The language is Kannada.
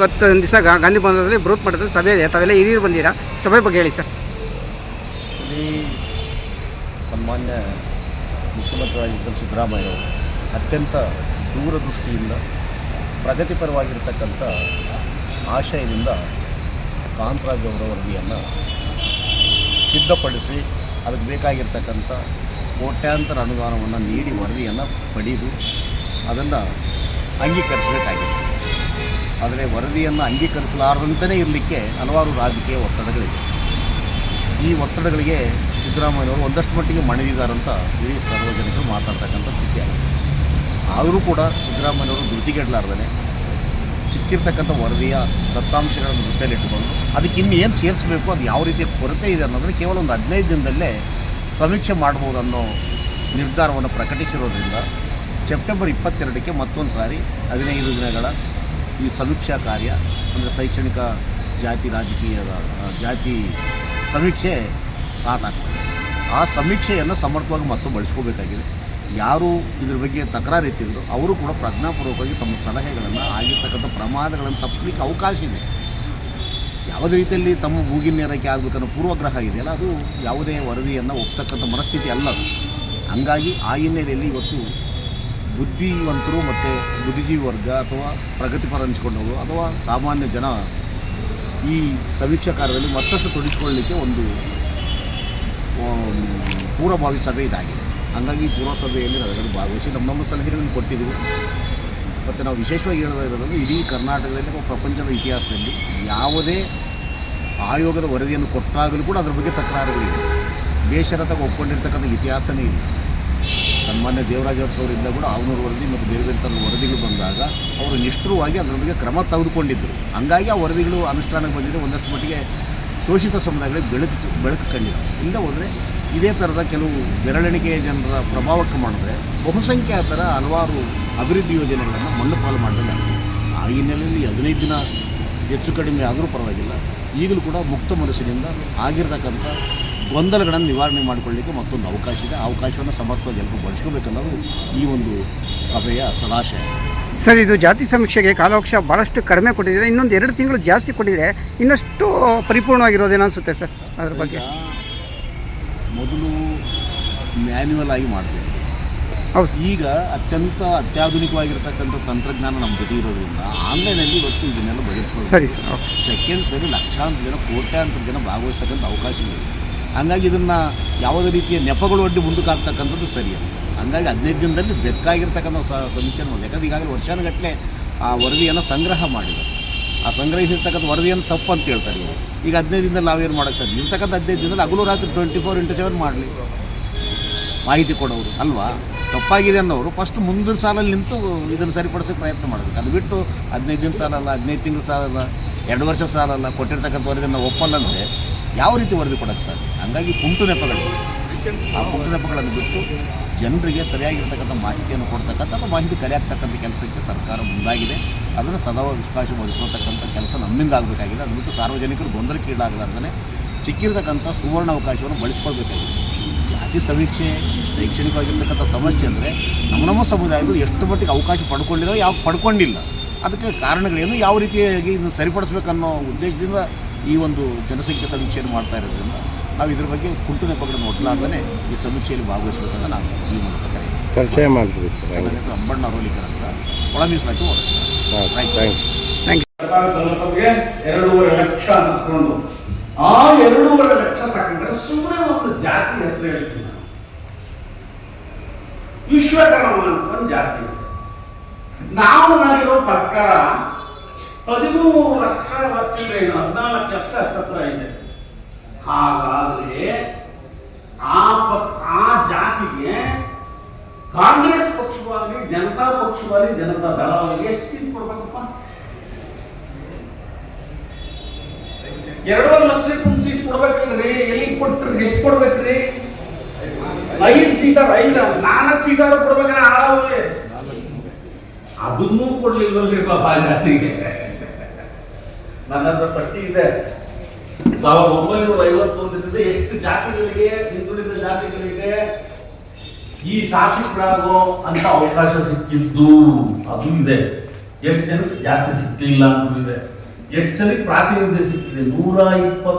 ಇವತ್ತು ದಿವಸ ಗಾಂಧಿ ಭವನದಲ್ಲಿ ಬೃಹತ್ ಮಟ್ಟದಲ್ಲಿ ಸಭೆ ಇದೆ. ತಾವೆಲ್ಲ ಹಿರಿಯರು ಬಂದಿರಾ? ಸಭೆ ಬಗ್ಗೆ ಹೇಳಿ ಸರ್. ಸನ್ಮಾನ್ಯ ಮುಖ್ಯಮಂತ್ರಿಯಾಗಿದ್ದ ಸಿದ್ದರಾಮಯ್ಯವರು ಅತ್ಯಂತ ದೂರದೃಷ್ಟಿಯಿಂದ, ಪ್ರಗತಿಪರವಾಗಿರ್ತಕ್ಕಂಥ ಆಶಯದಿಂದ ಕಾಂತರಾಜ್ ಅವರ ವರದಿಯನ್ನು ಸಿದ್ಧಪಡಿಸಿ, ಅದಕ್ಕೆ ಬೇಕಾಗಿರ್ತಕ್ಕಂಥ ಕೋಟ್ಯಾಂತರ ಅನುದಾನವನ್ನು ನೀಡಿ ವರದಿಯನ್ನು ಪಡೆದು ಅದನ್ನು ಅಂಗೀಕರಿಸಬೇಕಾಗಿದೆ. ಆದರೆ ವರದಿಯನ್ನು ಅಂಗೀಕರಿಸಲಾರದಂತೆಯೇ ಇರಲಿಕ್ಕೆ ಹಲವಾರು ರಾಜಕೀಯ ಒತ್ತಡಗಳಿವೆ. ಈ ಒತ್ತಡಗಳಿಗೆ ಸಿದ್ದರಾಮಯ್ಯವರು ಒಂದಷ್ಟು ಮಟ್ಟಿಗೆ ಮಣಿದಿದ್ದಾರಂತ ಇಡೀ ಸಾರ್ವಜನಿಕರು ಮಾತಾಡ್ತಕ್ಕಂಥ ಸ್ಥಿತಿಯಾಗಿದೆ ಆದರೂ ಕೂಡ ಸಿದ್ದರಾಮಯ್ಯವರು ಧೃತಿಗೆಡಲಾರ್ದೇ ಸಿಕ್ಕಿರ್ತಕ್ಕಂಥ ವರದಿಯ ದತ್ತಾಂಶಗಳನ್ನು ದೃಷ್ಟಿಯಲ್ಲಿಟ್ಟುಕೊಂಡು ಅದಕ್ಕೆ ಇನ್ನು ಏನು ಸೇರಿಸಬೇಕು, ಅದು ಯಾವ ರೀತಿಯ ಕೊರತೆ ಇದೆ ಅನ್ನೋದನ್ನು ಕೇವಲ ಒಂದು ಹದಿನೈದು ದಿನದಲ್ಲೇ ಸಮೀಕ್ಷೆ ಮಾಡ್ಬೋದು ಅನ್ನೋ ನಿರ್ಧಾರವನ್ನು ಪ್ರಕಟಿಸಿರೋದ್ರಿಂದ ಸೆಪ್ಟೆಂಬರ್ ಇಪ್ಪತ್ತೆರಡಕ್ಕೆ ಮತ್ತೊಂದು ಸಾರಿ ಹದಿನೈದು ದಿನಗಳ ಈ ಸಮೀಕ್ಷಾ ಕಾರ್ಯ, ಅಂದರೆ ಶೈಕ್ಷಣಿಕ ಜಾತಿ ರಾಜಕೀಯದ ಜಾತಿ ಸಮೀಕ್ಷೆ ಸ್ಟಾರ್ಟ್ ಆಗ್ತದೆ. ಆ ಸಮೀಕ್ಷೆಯನ್ನು ಸಮರ್ಥವಾಗಿ ಮತ್ತು ಬಳಸ್ಕೋಬೇಕಾಗಿದೆ. ಯಾರು ಇದ್ರ ಬಗ್ಗೆ ತಕರಾರು ಎತ್ತಿದ್ರು ಅವರು ಕೂಡ ಪ್ರಜ್ಞಾಪೂರ್ವಕವಾಗಿ ತಮ್ಮ ಸಲಹೆಗಳನ್ನು ಆಗಿರ್ತಕ್ಕಂಥ ಪ್ರಮಾದಗಳನ್ನು ತಪ್ಪಿಸ್ಲಿಕ್ಕೆ ಅವಕಾಶ ಇದೆ. ಯಾವುದೇ ರೀತಿಯಲ್ಲಿ ತಮ್ಮ ಮೂಗಿನ ನೇರಕ್ಕೆ ಆಗಬೇಕನ್ನೋ ಪೂರ್ವಗ್ರಹ ಇದೆಯಲ್ಲ, ಅದು ಯಾವುದೇ ವರದಿಯನ್ನು ಒಪ್ತಕ್ಕಂಥ ಮನಸ್ಥಿತಿ ಅಲ್ಲ ಹಂಗಾಗಿ ಆ ಹಿನ್ನೆಲೆಯಲ್ಲಿ ಇವತ್ತು ಬುದ್ಧಿವಂತರು ಮತ್ತು ಬುದ್ಧಿಜೀವಿ ವರ್ಗ ಅಥವಾ ಪ್ರಗತಿಪರ ಹಂಚಿಕೊಂಡವರು ಅಥವಾ ಸಾಮಾನ್ಯ ಜನ ಈ ಸಮೀಕ್ಷಾ ಕಾರ್ಯದಲ್ಲಿ ಮತ್ತಷ್ಟು ತೊಡಗಿಸಿಕೊಳ್ಳಲಿಕ್ಕೆ ಒಂದು ಪೂರ್ವಭಾವಿ ಸಭೆ ಇದಾಗಿದೆ. ಹಾಗಾಗಿ ಪೂರ್ವ ಸಭೆಯಲ್ಲಿ ನಾವೆಲ್ಲರೂ ಭಾಗವಹಿಸಿ ನಮ್ಮ ನಮ್ಮ ಸಲಹೆಗಳನ್ನು ಕೊಟ್ಟಿದ್ದೆವು. ಮತ್ತು ನಾವು ವಿಶೇಷವಾಗಿ ಹೇಳೋದಿರೋದು ಇಡೀ ಕರ್ನಾಟಕದಲ್ಲಿ ಅಥವಾ ಪ್ರಪಂಚದ ಇತಿಹಾಸದಲ್ಲಿ ಯಾವುದೇ ಆಯೋಗದ ವರದಿಯನ್ನು ಕೊಟ್ಟಾಗಲೂ ಕೂಡ ಅದರ ಬಗ್ಗೆ ತಕರಾರುಗಳಿವೆ ಬೇಷರತಾಗಿ ಒಪ್ಕೊಂಡಿರ್ತಕ್ಕಂಥ ಇತಿಹಾಸನೇ ಇಲ್ಲ. ಸನ್ಮಾನ್ಯ ದೇವರಾಜ ಅವರಿಂದ ಕೂಡ ಅವನೂರು ವರದಿ ಮತ್ತು ಬೇರೆ ಬೇರೆ ಥರದ ವರದಿಗಳು ಬಂದಾಗ ಅವರು ನಿಷ್ಠುರವಾಗಿ ಅದರ ಕ್ರಮ ತೆಗೆದುಕೊಂಡಿದ್ದರು. ಹಂಗಾಗಿ ಆ ವರದಿಗಳು ಅನುಷ್ಠಾನಕ್ಕೆ ಬಂದಿದೆ, ಒಂದಷ್ಟು ಮಟ್ಟಿಗೆ ಶೋಷಿತ ಸಮುದಾಯಗಳಿಗೆ ಬೆಳಕು ಬೆಳಕು ಕಂಡಿದೆ. ಇಲ್ಲ ಹೋದರೆ ಇದೇ ಥರದ ಕೆಲವು ಬೆರಳೆಣಿಕೆಯ ಜನರ ಪ್ರಭಾವಕ್ಕೆ ಮಾಡಿದ್ರೆ ಬಹುಸಂಖ್ಯಾತರ ಹಲವಾರು ಅಭಿವೃದ್ಧಿ ಯೋಜನೆಗಳನ್ನು ಮಣ್ಣು ಪಾಲು ಮಾಡಿದಂಗೆ ಆಗ್ತದೆ. ಆ ಹಿನ್ನೆಲೆಯಲ್ಲಿ ಹದಿನೈದು ದಿನ ಹೆಚ್ಚು ಕಡಿಮೆ ಆದರೂ ಪರವಾಗಿಲ್ಲ. ಈಗಲೂ ಕೂಡ ಮುಕ್ತ ಮನಸ್ಸಿನಿಂದ ಆಗಿರ್ತಕ್ಕಂಥ ಗೊಂದಲಗಳನ್ನು ನಿವಾರಣೆ ಮಾಡಿಕೊಳ್ಳಿಕ್ಕೆ ಮತ್ತೊಂದು ಅವಕಾಶ ಇದೆ. ಆ ಅವಕಾಶವನ್ನು ಸಮರ್ಥವಾಗಿ ಎಲ್ಲರೂ ಬಳಸ್ಕೋಬೇಕನ್ನೋದು ಈ ಒಂದು ಸಭೆಯ ಸದಾಶಯ. ಸರ್ ಇದು ಜಾತಿ ಸಮೀಕ್ಷೆಗೆ ಕಾಲಾವಕಾಶ ಭಾಳಷ್ಟು ಕಡಿಮೆ ಕೊಟ್ಟಿದ್ದೀರಾ? ಇನ್ನೊಂದು ಎರಡು ತಿಂಗಳು ಜಾಸ್ತಿ ಕೊಟ್ಟಿದ್ರೆ ಇನ್ನಷ್ಟು ಪರಿಪೂರ್ಣವಾಗಿರೋದೇನೋ ಅನಿಸುತ್ತೆ ಸರ್ ಅದ್ರ ಬಗ್ಗೆ? ಮೊದಲು ಮ್ಯಾನ್ಯುವಲ್ ಆಗಿ ಮಾಡ್ತೀವಿ ಹೌದು ಈಗ ಅತ್ಯಂತ ಅತ್ಯಾಧುನಿಕವಾಗಿರ್ತಕ್ಕಂಥ ತಂತ್ರಜ್ಞಾನ ನಮ್ಮ ಜೊತೆ ಇರೋದ್ರಿಂದ ಆನ್ಲೈನಲ್ಲಿ ಇವತ್ತು ಇದನ್ನೆಲ್ಲ ಬಗೆಹರಿಸ್ಬೋದು ಸರಿ ಸರ್ ಸೆಕೆಂಡ್ ಸರಿ ಲಕ್ಷಾಂತರ ಜನ ಕೋಟ್ಯಾಂತರ ಜನ ಭಾಗವಹಿಸ್ತಕ್ಕಂಥ ಅವಕಾಶ ಇದೆ ಹಂಗಾಗಿ ಇದನ್ನು ಯಾವುದೇ ರೀತಿಯ ನೆಪಗಳು ಒಡ್ಡಿ ಮುಂದಕ್ಕೆ ಆಗ್ತಕ್ಕಂಥದ್ದು ಸರಿಯಲ್ಲ ಹಂಗಾಗಿ ಹದಿನೈದು ದಿನದಲ್ಲಿ ಬೆಕ್ಕಾಗಿರ್ತಕ್ಕಂಥ ಸ ಸಮೀಕ್ಷೆ ಮಾಡಿ ಯಾಕಂದ್ರೆ ಈಗಾಗಲೇ ವರ್ಷಾನುಗಟ್ಟಲೆ ಆ ವರದಿಯನ್ನು ಸಂಗ್ರಹ ಮಾಡಿದ್ದಾರೆ ಆ ಸಂಗ್ರಹಿಸಿರ್ತಕ್ಕಂಥ ವರದಿಯನ್ನು ತಪ್ಪು ಅಂತ ಹೇಳ್ತಾರೆ ಇವರು. ಈಗ ಹದಿನೈದು ದಿನದಲ್ಲಿ ನಾವೇನು ಮಾಡೋಕ್ಕೆ ಸಾಧ್ಯ? ಇರ್ತಕ್ಕಂಥ ಹದಿನೈದು ದಿನದಲ್ಲಿ ಹಗಲು ರಾತ್ರಿ ಟ್ವೆಂಟಿ ಫೋರ್ ಇಂಟು ಸೆವೆನ್ ಮಾಡಲಿ. ಮಾಹಿತಿ ಕೊಡೋರು, ಅಲ್ವಾ? ತಪ್ಪಾಗಿದೆ ಅನ್ನೋರು ಫಸ್ಟ್ ಮುಂದಿನ ಸಾಲಲ್ಲಿ ನಿಂತು ಇದನ್ನು ಸರಿಪಡಿಸೋಕೆ ಪ್ರಯತ್ನ ಮಾಡಬೇಕು. ಅದು ಬಿಟ್ಟು ಹದಿನೈದು ದಿನ ಸಾಲಲ್ಲ, ಹದಿನೈದು ತಿಂಗಳು ಸಾಲಲ್ಲ, ಎರಡು ವರ್ಷ ಸಾಲಲ್ಲ, ಕೊಟ್ಟಿರ್ತಕ್ಕಂಥ ವರದಿಯನ್ನು ಒಪ್ಪಲ್ಲ ಅಂದರೆ ಯಾವ ರೀತಿ ವರದಿ ಕೊಡೋಕ್ಕೆ ಸಾಧ್ಯ ಹಂಗಾಗಿ ಕುಂಟು ನೆಪಗಳು. ಆ ಕುಂಟು ನೆಪಗಳನ್ನು ಬಿಟ್ಟು ಜನರಿಗೆ ಸರಿಯಾಗಿರ್ತಕ್ಕಂಥ ಮಾಹಿತಿಯನ್ನು ಕೊಡ್ತಕ್ಕಂಥ ಅಥವಾ ಮಾಹಿತಿ ಕಲೆ ಕೆಲಸಕ್ಕೆ ಸರ್ಕಾರ ಮುಂದಾಗಿದೆ. ಅದನ್ನು ಸದಾ ವಿಶ್ವಾಸ ಮಾಡಿಕೊಡ್ತಕ್ಕಂಥ ಕೆಲಸ ನಮ್ಮಿಂದ ಆಗಬೇಕಾಗಿದೆ. ಅದು ಬಿಟ್ಟು ಸಾರ್ವಜನಿಕರು ಗೊಂದಲಕ್ಕೆ ಈಡಾಗಲಾರ್ದೇ ಸಿಕ್ಕಿರ್ತಕ್ಕಂಥ ಸುವರ್ಣ ಅವಕಾಶವನ್ನು ಬಳಸ್ಕೊಳ್ಬೇಕಾಗಿದೆ. ಜಾತಿ ಸಮೀಕ್ಷೆ, ಶೈಕ್ಷಣಿಕವಾಗಿರ್ತಕ್ಕಂಥ ಸಮಸ್ಯೆ ಅಂದರೆ ನಮ್ಮ ನಮ್ಮ ಸಮುದಾಯದ ಎಷ್ಟು ಮಟ್ಟಿಗೆ ಅವಕಾಶ ಪಡ್ಕೊಂಡಿರೋ ಯಾವ ಪಡ್ಕೊಂಡಿಲ್ಲ. ಅದಕ್ಕೆ ಕಾರಣಗಳೇನು? ಯಾವ ರೀತಿಯಾಗಿ ಇದನ್ನು ಸರಿಪಡಿಸ್ಬೇಕನ್ನೋ ಉದ್ದೇಶದಿಂದ ಈ ಒಂದು ಜನಸಂಖ್ಯೆ ಸಮೀಕ್ಷೆಯನ್ನು ಮಾಡ್ತಾ ಇರೋದ್ರಿಂದ ನಾವು ಇದ್ರ ಬಗ್ಗೆ ಕುಂಟು ನೆಪಗಳನ್ನು ಒಡ್ಲಾರ್ದೇ ಈ ಸಮೀಕ್ಷೆಯಲ್ಲಿ ಭಾಗವಹಿಸಬೇಕಂತ ನಾನು ಈ ಮೂಲಕ ಕರೆ ಪರಿಚಯ ಮಾಡ್ತೀವಿ ಸರ್ ನನ್ನ ಹೆಸರು ಅಂಬಣ್ಣ ಅರೋಲಿಕರ್ ಅಂತ. ಒಳ ಮೀಸಲಾಗಿ ಹೋರಾಟ ಥ್ಯಾಂಕ್ ಯು ಥ್ಯಾಂಕ್ ಯು ಸರ್ಕಾರ ತಲುಪೋಗೆ ಎರಡೂವರೆ ಲಕ್ಷ ಅಂತ ತಗೊಂಡು ಆ ಎರಡೂವರೆ ಲಕ್ಷ ತಗೊಂಡ್ರೆ ಸುಮ್ಮನೆ ಒಂದು ಜಾತಿ ಹೆಸರು ಹೇಳ್ತೀನಿ ನಾನು. ವಿಶ್ವಕರ್ಮ ಅಂತ ಒಂದು ಜಾತಿ ಇದೆ. ನಾವು ಮಾಡಿರೋ ಪ್ರಕಾರ ಹದಿಮೂರು ಲಕ್ಷ ಚಿಲ್ಲರೆ ಹದಿನಾಲ್ಕು ಲಕ್ಷ ಹತ್ತತ್ರ ಇದೆ. ಹಾಗಾದ್ರೆ ಆ ಆ ಜಾತಿಗೆ ಕಾಂಗ್ರೆಸ್ ಪಕ್ಷವಾಗಿ, ಜನತಾ ಪಕ್ಷವಾಗಿ, ಜನತಾ ದಳವಾಗಿ ಎಷ್ಟು ಸೀಟ್ ಕೊಡ್ಬೇಕಪ್ಪ? ಎರಡೂವರೆ ಲಕ್ಷಕ್ಕೆ ಒಂದು ಸೀಟ್ ಕೊಡ್ಬೇಕಲ್ರಿ. ಎಲ್ಲಿ ಕೊಟ್ರಿ, ಎಷ್ಟು ಕೊಡ್ಬೇಕ್ರಿ? ಐದು ಸೀಟಾರ ಐದು ನಾಲ್ಕು ಸೀಟಾರು ಕೊಡ್ಬೇಕಂದ್ರೆ ಹಾಳಾಗೋದೆ. ಅದನ್ನೂ ಕೊಡ್ಲಿಲ್ವಲ್ರಿ ಪಾಪ ಜಾತಿಗೆ ನನ್ನ ಹತ್ರ ಪಟ್ಟಿ ಇದೆ. ಸಾವಿರದ ಒಂಬೈನೂರ ಐವತ್ತೊಂದರಿಂದ ಎಷ್ಟು ಜಾತಿಗಳಿಗೆ, ಹಿಂದುಳಿದ ಜಾತಿಗಳಿಗೆ ಈ ಶಾಸಕರಾಗೋ ಅಂತ ಅವಕಾಶ ಸಿಕ್ಕಿದ್ದು? ಅದು ಇದೆ. ಎಷ್ಟು ಜನಕ್ಕೆ ಜಾತಿ ಸಿಕ್ಕಿಲ್ಲ ಅಂತ ಇದೆ. ಎಷ್ಟು ಜನಕ್ಕೆ ಪ್ರಾತಿನಿಧ್ಯ ಸಿಕ್ಕಿದೆ? ನೂರ ಇಪ್ಪತ್ತು